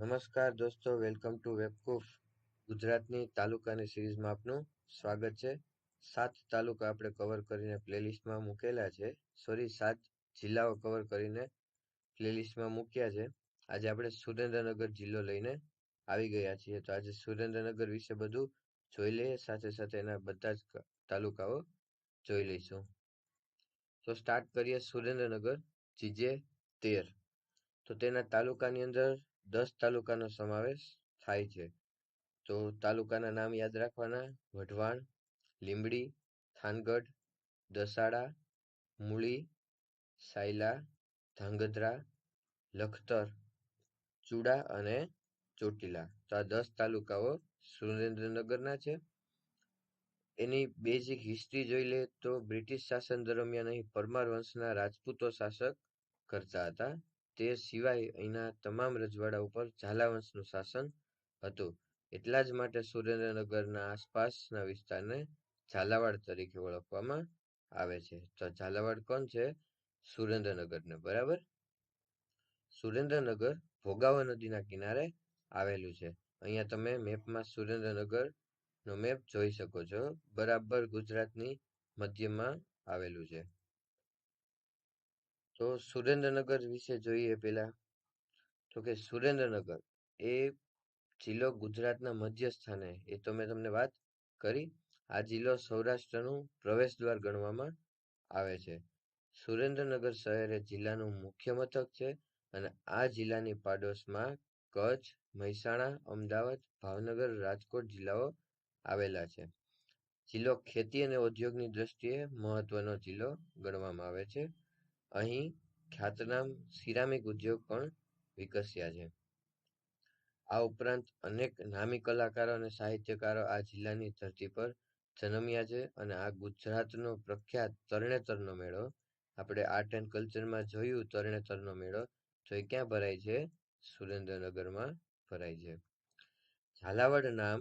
નમસ્કાર દોસ્તો, welcome to વેબકૂફ, ગુજરાતની તાલુકાની સિરીઝમાં આપનું સ્વાગત છે. સાત તાલુકા આપણે કવર કરીને પ્લેલિસ્ટમાં મૂકેલા છે. સોરી સાત જિલ્લાઓ કવર કરીને પ્લેલિસ્ટમાં મૂક્યા છે. આજે આપણે સુરેન્દ્રનગર જિલ્લો લઈને આવી ગયા છીએ. તો આજે સુરેન્દ્રનગર વિશે બધું જોઈ લઈએ. સાથે સાથે એના બધા જ તાલુકાઓ જોઈ લઈશું. તો સ્ટાર્ટ કરીએ સુરેન્દ્રનગર, જીજે તેર. તો તેના તાલુકાની અંદર દસ તાલુકાનો સમાવેશ થાય છે. તો તાલુકાના નામ યાદ રાખવાના. વઢવાણ, લીંબડી, થાનગઢ, દસાડા, મૂળી, સાયલા, ધાંગધ્રા, લખતર, ચુડા અને ચોટીલા. તો આ દસ તાલુકાઓ સુરેન્દ્રનગરના છે. એની બેઝિક હિસ્ટ્રી જોઈ લે તો બ્રિટિશ શાસન દરમિયાન અહીં પરમાર વંશના રાજપૂતો શાસક કરતા હતા. તે સિવાય અહીંના તમામ રજવાડા ઉપર ઝાલાવંશનું શાસન હતું. એટલા જ માટે સુરેન્દ્રનગરના આસપાસના વિસ્તારને ઝાલાવાડ તરીકે ઓળખવામાં આવે છે. તો ઝાલાવાડ કોણ છે? સુરેન્દ્રનગરને, બરાબર? સુરેન્દ્રનગર ભોગાવા નદીના કિનારે આવેલું છે. અહીંયા તમે મેપમાં સુરેન્દ્રનગર નો મેપ જોઈ શકો છો. બરાબર ગુજરાતની મધ્યમાં આવેલું છે. તો સુરેન્દ્રનગર વિશે જોઈએ પેલા તો કે સુરેન્દ્રનગર એ જિલ્લો ગુજરાતના મધ્ય સ્થાને એ તો મેં તમને વાત કરી. આ જિલ્લો સૌરાષ્ટ્રનું પ્રવેશ દ્વાર ગણવામાં આવે છે. સુરેન્દ્રનગર શહેર એ જિલ્લાનું મુખ્ય મથક છે અને આ જિલ્લાની પાડોશમાં કચ્છ, મહેસાણા, અમદાવાદ, ભાવનગર, રાજકોટ જિલ્લાઓ આવેલા છે. જિલ્લો ખેતી અને ઉદ્યોગની દ્રષ્ટિએ મહત્વનો જિલ્લો ગણવામાં આવે છે. અહીં ખ્યાતનામ સિરામિક ઉદ્યોગ પણ વિકસ્યા છે. આ ઉપરાંત અનેક નામી કલાકારો અને સાહિત્યકારો આ જિલ્લાની ધરતી પર જન્મ્યા છે અને આ ગુજરાતનો પ્રખ્યાત તરણેતરનો મેળો, આપણે આર્ટ એન્ડ કલ્ચરમાં જોયું તરણેતરનો મેળો, તો એ ક્યાં ભરાય છે? સુરેન્દ્રનગરમાં ભરાય છે. ઝાલાવાડ નામ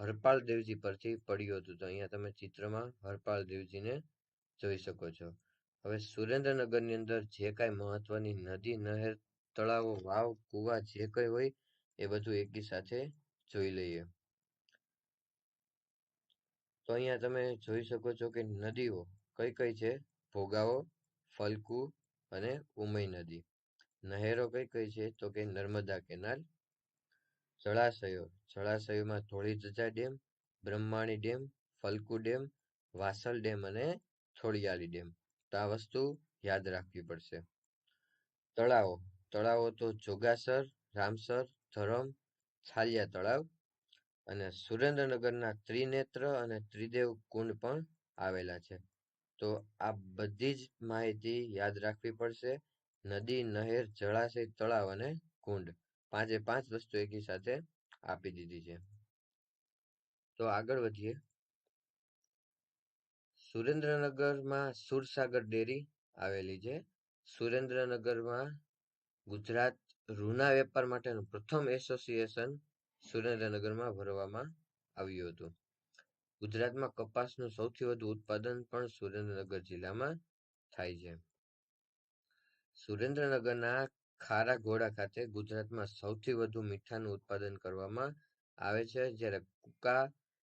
હરપાલ દેવજી પરથી પડ્યું હતું. તો અહીંયા તમે ચિત્રમાં હરપાલ દેવજીને જોઈ શકો છો. હવે સુરેન્દ્રનગરની અંદર જે કાંઈ મહત્વની નદી, નહેર, તળાવો, વાવ, કુવા જે કંઈ હોય એ બધું એકી સાથે જોઈ લઈએ. તો અહીંયા તમે જોઈ શકો છો કે નદીઓ કઈ કઈ છે? ભોગાવો, ફલકુ અને ઉમય નદી. નહેરો કઈ કઈ છે? તો કે નર્મદા કેનાલ, જળાશયો. જળાશયોમાં Dholi Dhaja dam, Brahmani dam, Phalku dam, Vasal dam અને થોડિયાળી ડેમ. તો આ વસ્તુ યાદ રાખવી પડશે. તળાવો. તળાવો તો જોગાસર, રામસર, ધરમ, છાલિયા તળાવ અને સુરેન્દ્રનગરના ત્રિનેત્ર અને ત્રિદેવ કુંડ પણ આવેલા છે. તો આ બધી જ માહિતી યાદ રાખવી પડશે. નદી, નહેર, જળાશય, તળાવ અને કુંડ. પાંચે પાંચ વસ્તુ એકી સાથે આપી દીધી છે. તો આગળ વધીએ. સુરેન્દ્રનગરમાં સુરસાગર ડેરી આવેલી છે. સુરેન્દ્રનગરમાં ગુજરાત રૂના વેપાર માટેનું પ્રથમ એસોસિએશન સુરેન્દ્રનગરમાં ભરવામાં આવ્યું હતું. ગુજરાતમાં કપાસનું સૌથી વધુ ઉત્પાદન પણ સુરેન્દ્રનગર જિલ્લામાં થાય છે. સુરેન્દ્રનગરના ખારા ઘોડા ખાતે ગુજરાતમાં સૌથી વધુ મીઠાનું ઉત્પાદન કરવામાં આવે છે, જ્યારે કુકા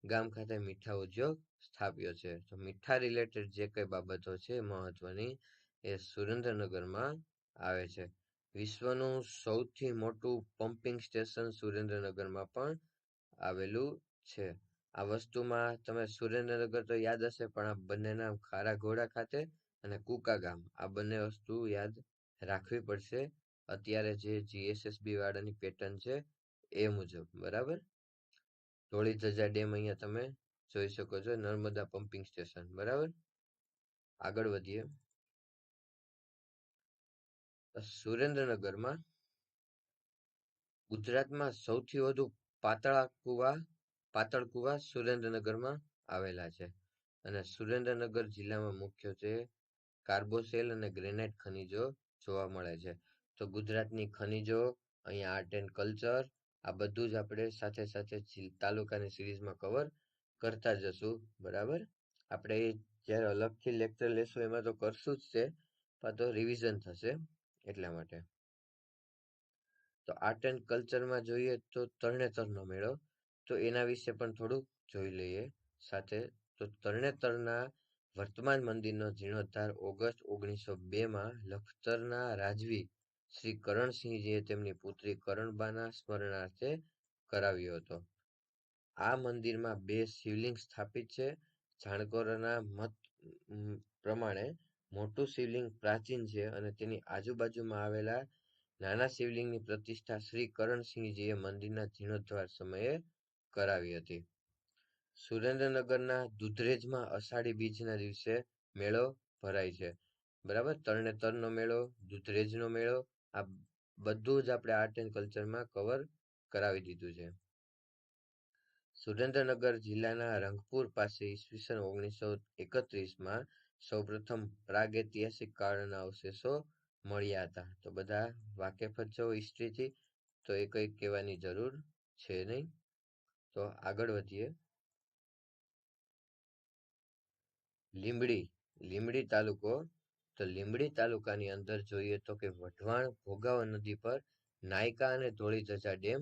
ગામ ખાતે મીઠા ઉદ્યોગ સ્થાપ્યો છે. તો મીઠા રિલેટેડ જે કઈ બાબતો છે મહત્વની એ સુરેન્દ્રનગરમાં આવે છે. વિશ્વનું સૌથી મોટું પમ્પિંગ સ્ટેશન સુરેન્દ્રનગરમાં પણ આવેલું છે. આ વસ્તુમાં તમે સુરેન્દ્રનગર તો યાદ હશે, પણ આ બંને નામ ખારા ઘોડા ખાતે અને કુકા ગામ, આ બંને વસ્તુ યાદ રાખવી પડશે. અત્યારે જે જીએસએસબી વાળાની પેટર્ન છે એ મુજબ, બરાબર? ધોળી ધજા ડેમ અહીંયા તમે જોઈ શકો છો, નર્મદા પમ્પિંગ સ્ટેશન. બરાબર? આગળ વધીએ. સુરેન્દ્રનગરમાં ગુજરાતમાં સૌથી વધુ પાતળા કુવા પાતળ કુવા સુરેન્દ્રનગરમાં આવેલા છે. અને સુરેન્દ્રનગર જિલ્લામાં મુખ્યત્વે કાર્બોસેલ અને ગ્રેનાઇટ ખનિજો જોવા મળે છે. તો ગુજરાતની ખનિજો, અહીંયા આર્ટ એન્ડ કલ્ચર, આ બધું જ આપણે સાથે સાથે તાલુકાની સિરીઝમાં કવર કરતા જશું, બરાબર? આપણે જ્યારે અલગથી લેક્ચર લેશું, એમાં તો કરશું જ છે, પણ તો રિવિઝન થશે એટલા માટે. તો આર્ટ એન્ડ કલ્ચરમાં જોઈએ તો તરણેતરનો મેળો, તો એના વિશે પણ થોડુંક જોઈ લઈએ. સાથે તો તરણેતરના વર્તમાન મંદિરનો જીર્ણોદ્ધાર ઓગસ્ટ ઓગણીસો બેમાં લખતરના રાજવી શ્રી કરણસિંહજીએ તેમની પુત્રી કરણબાના સ્મરણાર્થે કરાવ્યો હતો. આ મંદિરમાં બે શિવલિંગ સ્થાપિત છે. જાણકોરના મત પ્રમાણે મોટું શિવલિંગ પ્રાચીન છે અને તેની આજુબાજુમાં આવેલા નાના શિવલિંગની પ્રતિષ્ઠા શ્રી કરણસિંહજીએ મંદિરના જીર્ણોદ્ધાર સમયે કરાવી હતી. સુરેન્દ્રનગરના દુધરેજમાં અષાઢી બીજના દિવસે મેળો ભરાય છે. બરાબર? તરણેતરનો મેળો, દુધરેજનો મેળો, આ બધું જ આપણે આર્ટ એન્ડ કલ્ચરમાં કવર કરાવી દીધું છે. સુરેન્દ્રનગર જિલ્લાના રંગપુર પાસે ઈસવીસન ઓગણીસો એકત્રીસમાં સૌપ્રથમ પ્રાગૈતિહાસિક કાળના અવશેષો મળ્યા હતા. તો બધા વાકેફ જ છો હિસ્ટ્રીથી? તો એ કંઈ કહેવાની જરૂર છે નહીં? તો આગળ વધીએ. લીંબડી લીંબડી તાલુકો. તો લીંબડી તાલુકાની અંદર જોઈએ તો કે વઢવાણ ભોગાવા નદી પર નાયકા અને ધોળી ધજા ડેમ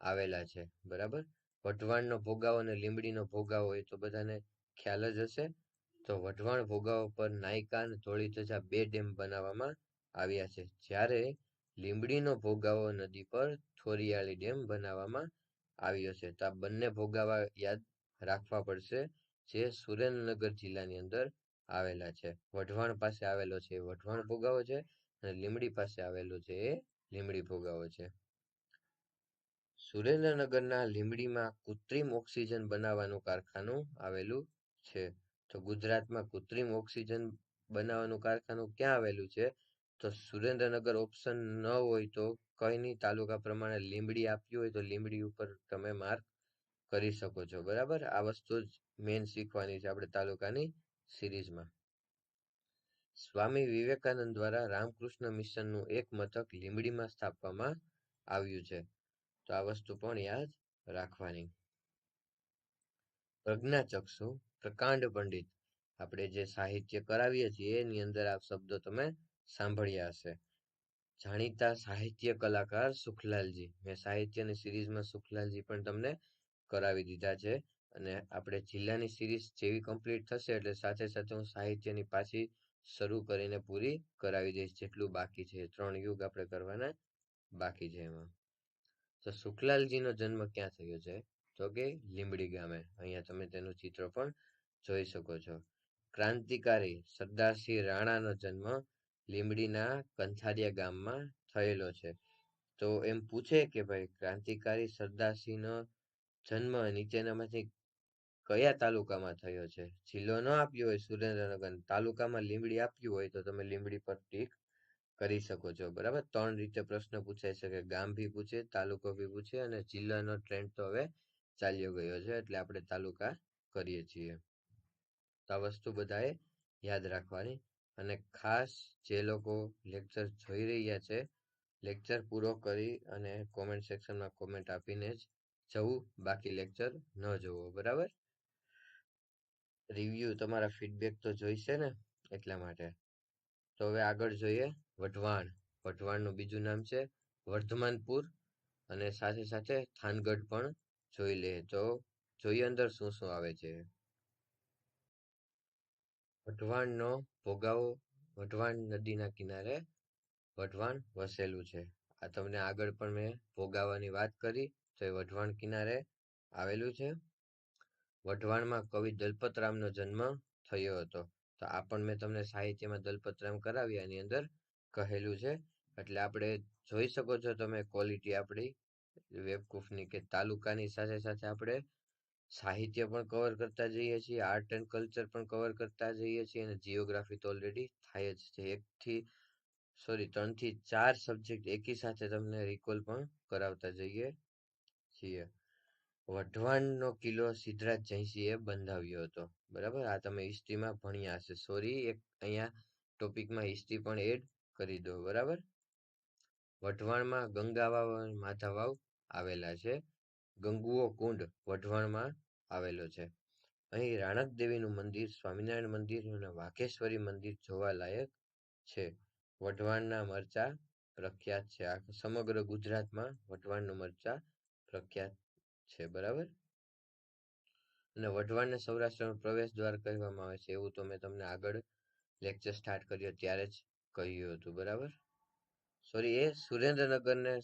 આવેલા છે. બરાબર? વઢવાણનો ભોગાવો અને લીમડીનો ભોગાવો, એ તો બધાને ખ્યાલ જ હશે. તો વઢવાણ ભોગાવો પર નાયકા અને ધોળી ધજા બે ડેમ બનાવવામાં આવ્યા છે. જ્યારે લીમડીનો ભોગાવો નદી પર થોરિયાળી ડેમ બનાવવામાં આવ્યો છે. તો આ બંને ભોગાવા યાદ રાખવા પડશે જે સુરેન્દ્રનગર જિલ્લાની અંદર આવેલા છે. વઢવાણ પાસે આવેલો છે એ વઢવાણ ભોગાવો છે અને લીમડી પાસે આવેલો છે એ લીમડી ભોગાવો છે. સુરેન્દ્રનગરના લીંબડીમાં કૃત્રિમ ઓક્સિજન બનાવવાનું કારખાનું આવેલું છે. તો ગુજરાતમાં કૃત્રિમ ઓક્સિજન બનાવવાનું કારખાનું ક્યાં આવેલું છે? તો સુરેન્દ્રનગર ઓપ્શન ન હોય તો કઈની તાલુકા પ્રમાણે લીંબડી આપ્યું હોય તો લીંબડી ઉપર તમે માર્ક કરી શકો છો. બરાબર? આ વસ્તુ જ મેન શીખવાની છે આપણે તાલુકાની સિરીઝમાં. સ્વામી વિવેકાનંદ દ્વારા રામકૃષ્ણ મિશનનું એક મથક લીંબડીમાં સ્થાપવામાં આવ્યું છે. તો આ વસ્તુ પણ યાદ રાખવાની. પ્રજ્ઞાચક્ષુ, પ્રકાંડ પંડિત, આપણે જે સાહિત્ય કરાવીએ છીએ, એની અંદર આ શબ્દો તમે સાંભળ્યા હશે. જાણીતા સાહિત્ય કલાકાર સુખલાલજી. મેં સાહિત્યની સિરીઝમાં સુખલાલજી પણ તમને કરાવી દીધા છે અને આપણે જિલ્લાની સિરીઝ જેવી કમ્પ્લીટ થશે એટલે સાથે સાથે હું સાહિત્યની પાછી શરૂ કરીને પૂરી કરાવી દઈશ, જેટલું બાકી છે. ત્રણ યુગ આપણે કરવાના બાકી છે એમાં. તો સુખલાલજીનો જન્મ ક્યાં થયો છે? તો કે લીંબડી ગામે. અહીંયા તમે તેનું ચિત્ર પણ જોઈ શકો છો. ક્રાંતિકારી સરદારસિંહ રાણાનો જન્મ લીંબડીના કંથારિયા ગામમાં થયેલો છે. તો એમ પૂછે કે ભાઈ, ક્રાંતિકારી સરદારસિંહનો જન્મ નીચેનામાંથી કયા તાલુકામાં થયો છે? જિલ્લો ન આપ્યો હોય, સુરેન્દ્રનગર. તાલુકામાં લીંબડી આપ્યું હોય તો તમે લીંબડી પર ટીક કરી શકો છો, બરાબર? ત્રણ રીતે પ્રશ્ન પૂછાઈ શકે ગામ ભી પૂછે, તાલુકો ભી પૂછે અને જિલ્લાનો ટ્રેન્ડ તો હવે ચાલ્યો ગયો છે, એટલે આપણે તાલુકા કરીએ છીએ. તો આ વસ્તુ બધાએ યાદ રાખવાની. અને ખાસ જે લોકો લેક્ચર જોઈ રહ્યા છે લેક્ચર પૂરો કરી અને કોમેન્ટ સેક્શનમાં કોમેન્ટ આપીને જ જવું, બાકી લેક્ચર ન જોવો, બરાબર? રિવ્યુ તમારા ફીડબેક તો જોઈશે ને, એટલા માટે. તો હવે આગળ જોઈએ. વઢવાણ. વઢવાણનું બીજું નામ છે વર્ધમાનપુર અને સાથે સાથે થાનગઢ પણ જોઈ લે. તો જોઈએ અંદર શું શું આવે છે. વઢવાણનો ભોગાવો વઢવાણ નદીના કિનારે વઢવાણ વસેલું છે. આ તમને આગળ પણ મેં ભોગાવાની વાત કરી. તો એ વઢવાણ કિનારે આવેલું છે. વઢવાણમાં કવિ દલપતરામનો જન્મ થયો હતો. તો આ પણ મેં તમને સાહિત્યમાં દલપતરામ કરાવ્યા એની અંદર કહેલું છે. એટલે આપણે જોઈ શકો છો તમે ક્વોલિટી આપણી વેબકૂફની કે તાલુકાની સાથે સાથે આપણે સાહિત્ય પણ કવર કરતા જઈએ છીએ આર્ટ એન્ડ કલ્ચર પણ કવર કરતા જઈએ છીએ અને જીઓગ્રાફી તો ઓલરેડી થાય જ છે. એકથી સોરી ત્રણથી ચાર સબ્જેક્ટ એકી સાથે તમને રિકોલ પણ કરાવતા જઈએ છીએ. વઢવાણનો કિલ્લો સિદ્ધરાજ જયસિંહે બંધાવ્યો હતો. બરાબર? આ તમે હિસ્ટ્રીમાં ભણ્યા હશે. સોરી, એક અહીંયા ટોપિકમાં હિસ્ટ્રી પણ એડ કરી દો. બરાબર? વઢવાણમાં ગંગાવાવ અને આવેલા છે. ગંગુઓ કુંડ વઢવાણમાં આવેલો છે. અહીં રાણક દેવીનું મંદિર, સ્વામિનારાયણ મંદિર અને વાઘેશ્વરી મંદિર જોવાલાયક છે. વઢવાણના મરચા પ્રખ્યાત છે. આ સમગ્ર ગુજરાતમાં વઢવાણનું મરચા પ્રખ્યાત છે, બરાબર? અને વઢવાણને સૌરાષ્ટ્રનો પ્રવેશ દ્વાર કહેવામાં આવે છે, એવું તો મેં તમને આગળ લેક્ચર સ્ટાર્ટ કર્યો, ત્યારે જ કહ્યું હતું, બરાબર? સોરી એ સુરેન્દ્રનગરને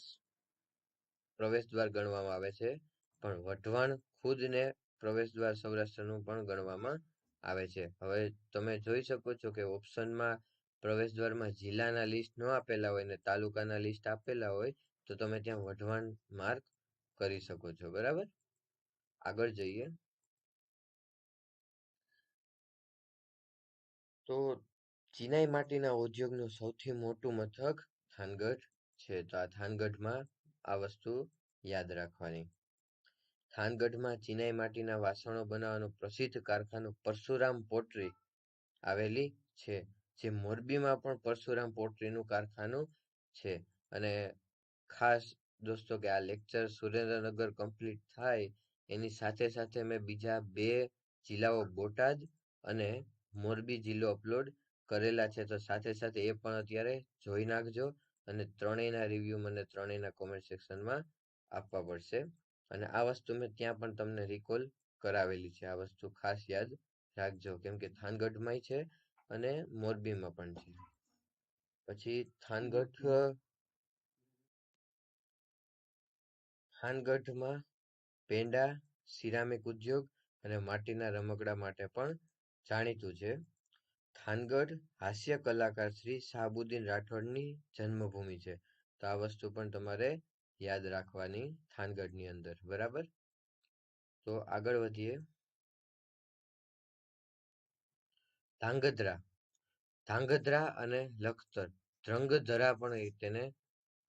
પ્રવેશ દ્વાર ગણવામાં આવે છે, પણ વઢવાણ ખુદને પ્રવેશ દ્વાર સૌરાષ્ટ્રનું પણ ગણવામાં આવે છે. હવે તમે જોઈ શકો છો કે ઓપ્શનમાં પ્રવેશ દ્વારમાં જિલ્લાના લિસ્ટ ન આપેલા હોય ને તાલુકાના લિસ્ટ આપેલા હોય, તો તમે ત્યાં વઢવાણ માર્ક કરી શકો છો, બરાબર? આગળ જઈએ. તો ચિનાઈ માટીના ઉદ્યોગનું સૌથી મોટું મથક થાનગઢ છે. તો આ થાનગઢમાં આ વસ્તુ યાદ રાખવાની. થાનગઢમાં ચિનાઈ માટીના વાસણો બનાવવાનું પ્રસિદ્ધ કારખાનું પરશુરામ પોટ્રી આવેલી છે, જે મોરબીમાં પણ પરશુરામ પોટરીનું કારખાનું છે. અને ખાસ દોસ્તો, કે આ લેક્ચર સુરેન્દ્રનગર કમ્પ્લીટ થાય, એની સાથે સાથે મેં બીજા બે જિલ્લાઓ બોટાદ અને મોરબી જિલ્લો અપલોડ કરેલા છે. તો સાથે સાથે એ પણ અત્યારે જોઈ નાખજો અને ત્રણેયના રિવ્યૂ મને ત્રણેયના કોમેન્ટ સેક્શનમાં આપવા પડશે. અને આ વસ્તુ મેં ત્યાં પણ તમને રિકોલ કરાવેલી છે. આ વસ્તુ ખાસ યાદ રાખજો, કેમ કે થાનગઢમાંય છે અને મોરબીમાં પણ છે. પછી થાનગઢ થાનગઢમાં પેંડા, સિરામિક ઉદ્યોગ અને માટીના રમકડા માટે પણ જાણીતું છે. થાનગઢ હાસ્ય કલાકાર શ્રી શાહબુદ્દીન રાઠોડની જન્મભૂમિ છે. તો આ વસ્તુ પણ તમારે યાદ રાખવાની થાનગઢની અંદર, બરાબર? તો આગળ વધીએ. ધાંગધ્રા. ધાંગધ્રા અને લખતર, ધ્રંગધરા પણ તેને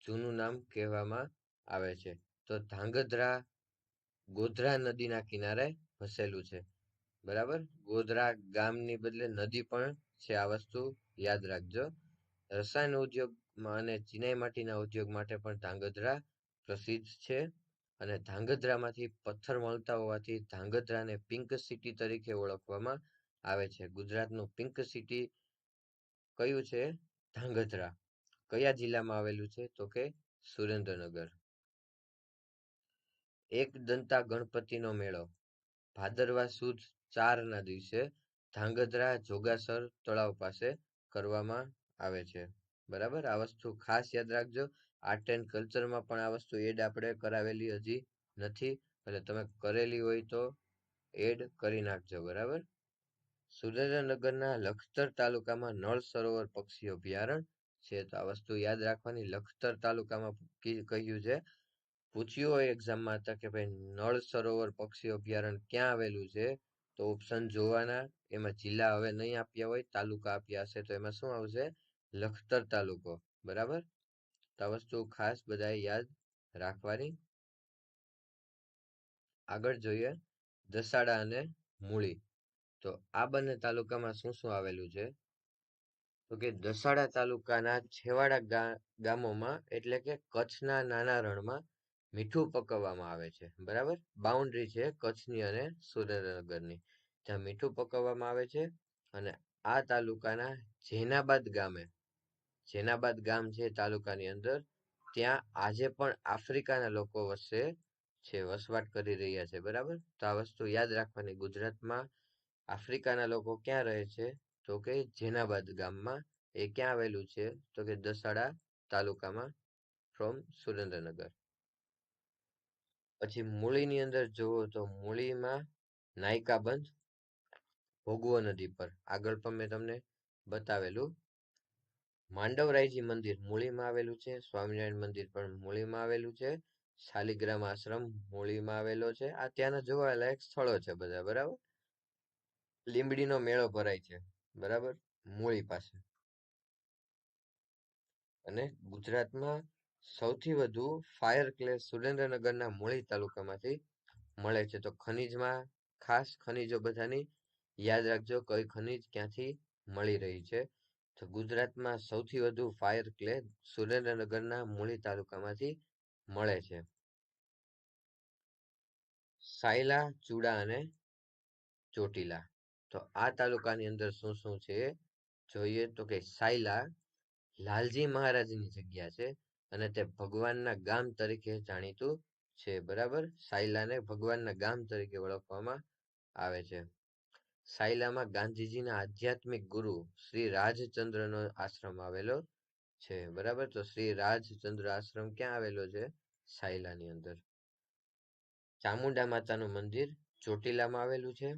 જૂનું નામ કહેવામાં આવે છે. તો ધાંગધ્રા ગોધરા નદીના કિનારે વસેલું છે. બરાબર? ગોધરા ગામની બદલે નદી પણ છે, આ વસ્તુ યાદ રાખજો. રસાયણ ઉદ્યોગમાં અને ચિનાઈ માટીના ઉદ્યોગ માટે પણ ધાંગધ્રા પ્રસિદ્ધ છે અને ધાંગધ્રામાંથી પથ્થર મળતા હોવાથી ધાંગધ્રાને પિંક સિટી તરીકે ઓળખવામાં આવે છે. ગુજરાતનું પિંક સિટી કયું છે? ધાંગધ્રા. કયા જિલ્લામાં આવેલું છે? તો કે સુરેન્દ્રનગર. એક દંતા ગણપતિનો મેળો. ભાદરવા સુદ ચારના દિવસે ધાંગધ્રા જોગાસર તળાવ પાસે કરવામાં આવે છે. બરાબર? આ વસ્તુ ખાસ યાદ રાખજો. આર્ટ એન્ડ કલ્ચરમાં પણ આ વસ્તુ એડ આપણે કરાવેલી હજી નથી. એટલે તમે કરેલી હોય તો એડ કરી નાખજો. બરાબર? સુરેન્દ્રનગરના લખતર તાલુકામાં નળ સરોવર પક્ષી અભયારણ્ય છે. તો આ વસ્તુ યાદ રાખવાની લખતર તાલુકામાં કહ્યું છે. પૂછ્યું હોય એક્ઝામમાં હતા કે ભાઈ નળ સરોવર પક્ષી અભયારણ્ય ક્યાં આવેલું છે, તો ઓપ્શન જોવાના. એમાં જિલ્લા હવે નહીં આપ્યા હોય, તાલુકા આપ્યા હશે તો એમાં શું આવશે? લખતર તાલુકો. બરાબર? તો આ વસ્તુ ખાસ બધાએ યાદ રાખવાની. આગળ જોઈએ. દસાડા અને મૂળી. તો આ બંને તાલુકામાં શું શું આવેલું છે? તો કે દસાડા તાલુકાના છેવાડા ગામોમાં એટલે કે કચ્છના નાના રણમાં મીઠું પકવવામાં આવે છે, બરાબર? બાઉન્ડ્રી છે કચ્છની અને સુરેન્દ્રનગરની. ત્યાં મીઠું પકવવામાં આવે છે અને આ તાલુકાના જેનાબાદ ગામે, જેનાબાદ ગામ છે તાલુકાની અંદર, ત્યાં આજે પણ આફ્રિકાના લોકો વસે છે, વસવાટ કરી રહ્યા છે, બરાબર? તો આ વસ્તુ યાદ રાખવાની ગુજરાતમાં આફ્રિકાના લોકો ક્યાં રહે છે? તો કે જેનાબાદ ગામમાં એ ક્યાં આવેલું છે? તો કે દસાડા તાલુકામાં ફ્રોમ સુરેન્દ્રનગર. પછી મૂળીની અંદર જુઓ તો મૂળીમાં નાયકા બંધ, ભોગવો નદી પર. આગળ પણ મેં તમને બતાવેલું. માંડવરાયજી મંદિર મૂળીમાં આવેલું છે, સ્વામિનારાયણ મંદિર પણ મૂળીમાં આવેલું છે, શાલિગ્રામ આશ્રમ મૂળીમાં આવેલો છે. આ ત્યાંના જોવાલાયક સ્થળો છે બધા, બરાબર? લીંબડીનો મેળો ભરાય છે, બરાબર? મૂળી પાસે. અને ગુજરાતમાં સૌથી વધુ ફાયર ક્લે સુરેન્દ્રનગરના મૂળી તાલુકામાંથી મળે છે. તો ખનીજમાં ખાસ ખનીજો બધાની યાદ રાખજો કઈ ખનીજ ક્યાંથી મળી રહી છે. તો ગુજરાતમાં સૌથી વધુ ફાયર ક્લે સુરેન્દ્રનગરના મૂળી તાલુકામાંથી મળે છે. સાયલા, ચૂડા અને ચોટીલા. તો આ તાલુકાની અંદર શું શું છે? જોઈએ તો કે સાયલા લાલજી મહારાજની જગ્યા છે. અને તે ભગવાનના ગામ તરીકે જાણીતું છે, બરાબર? સાયલાને ભગવાનના ગામ તરીકે ઓળખવામાં આવે છે. સાયલામાં ગાંધીજીના આધ્યાત્મિક ગુરુ શ્રી રાજચંદ્રનો આશ્રમ આવેલો છે, બરાબર? તો શ્રી રાજચંદ્ર આશ્રમ ક્યાં આવેલો છે? સાયલાની અંદર. ચામુંડા માતાનું મંદિર ચોટીલામાં આવેલું છે.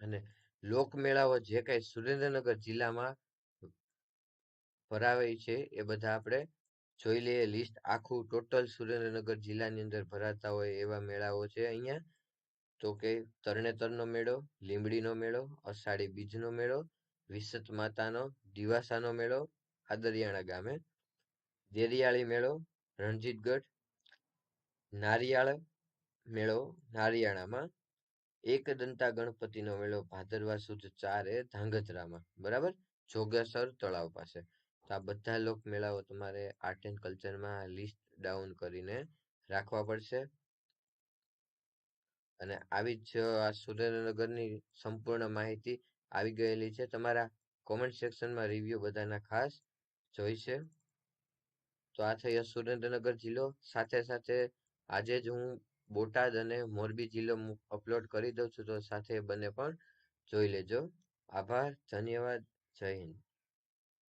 અને લોકમેળાઓ જે કઈ સુરેન્દ્રનગર જિલ્લામાં ભરાવે છે, એ બધા આપણે જોઈ લઈએ લિસ્ટ આખું ટોટલ સુરેન્દ્રનગર જિલ્લાની અંદર ભરાતા હોય એવા મેળાઓ છે અહીંયા. તો કે તરણેતરનો મેળો, લીંબડીનો મેળો, અષાઢી બીજનો મેળો, વિસત માતાનો, દિવાસાનો મેળો આદરિયાણા ગામે. દેરિયાળી મેળો, રણજીતગઢ. નારિયાળ મેળો નારિયાણામાં. એકદંતા ગણપતિનો મેળો ભાદરવા સુદ ચારે ધાંગધ્રામાં. બરાબર? જોગેસર તળાવ પાસે. તો આ બધા લોક મેળાઓ તમારે આર્ટ એન્ડ કલ્ચરમાં લિસ્ટ ડાઉન કરીને રાખવા પડશે. અને આવી જ આ સુરેન્દ્રનગરની સંપૂર્ણ માહિતી આવી ગયેલી છે. તમારા કોમેન્ટ સેક્શનમાં રિવ્યુ બધાના ખાસ જોઈશે. તો આ થઈ સુરેન્દ્રનગર જિલ્લો. સાથે સાથે આજે જ હું બોટાદ અને મોરબી જિલ્લો અપલોડ કરી દઉં છું. તો સાથે બંને પણ જોઈ લેજો. આભાર, ધન્યવાદ, જય હિન્દ.